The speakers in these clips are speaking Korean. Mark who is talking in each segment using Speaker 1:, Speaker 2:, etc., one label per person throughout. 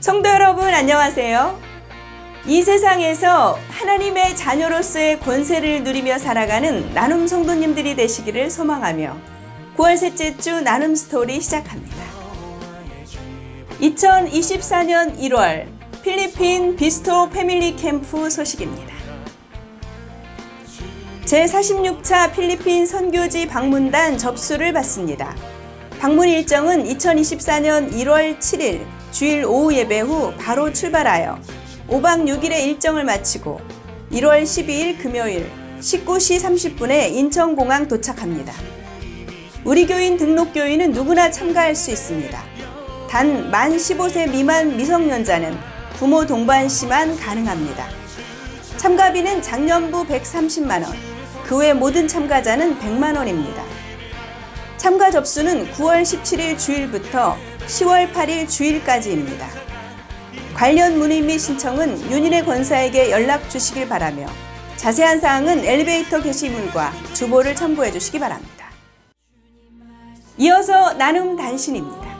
Speaker 1: 성도 여러분 안녕하세요. 이 세상에서 하나님의 자녀로서의 권세를 누리며 살아가는 나눔 성도님들이 되시기를 소망하며 9월 셋째 주 나눔 스토리 시작합니다. 2024년 1월 필리핀 비스토 패밀리 캠프 소식입니다. 제46차 필리핀 선교지 방문단 접수를 받습니다. 방문 일정은 2024년 1월 7일 주일 오후 예배 후 바로 출발하여 5박 6일의 일정을 마치고 1월 12일 금요일 19시 30분에 인천공항 도착합니다. 우리 교인 등록 교인은 누구나 참가할 수 있습니다. 단 만 15세 미만 미성년자는 부모 동반 시만 가능합니다. 참가비는 작년부 130만 원, 그 외 모든 참가자는 100만 원입니다. 참가 접수는 9월 17일 주일부터 10월 8일 주일까지입니다. 관련 문의 및 신청은 윤인의 권사에게 연락 주시길 바라며 자세한 사항은 엘리베이터 게시물과 주보를 첨부해 주시기 바랍니다. 이어서 나눔 단신입니다.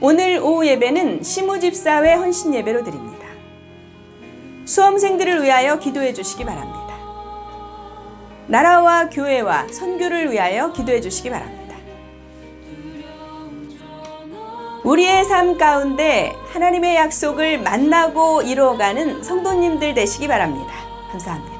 Speaker 1: 오늘 오후 예배는 시무집사회 헌신 예배로 드립니다. 수험생들을 위하여 기도해 주시기 바랍니다. 나라와 교회와 선교를 위하여 기도해 주시기 바랍니다. 우리의 삶 가운데 하나님의 약속을 만나고 이루어가는 성도님들 되시기 바랍니다. 감사합니다.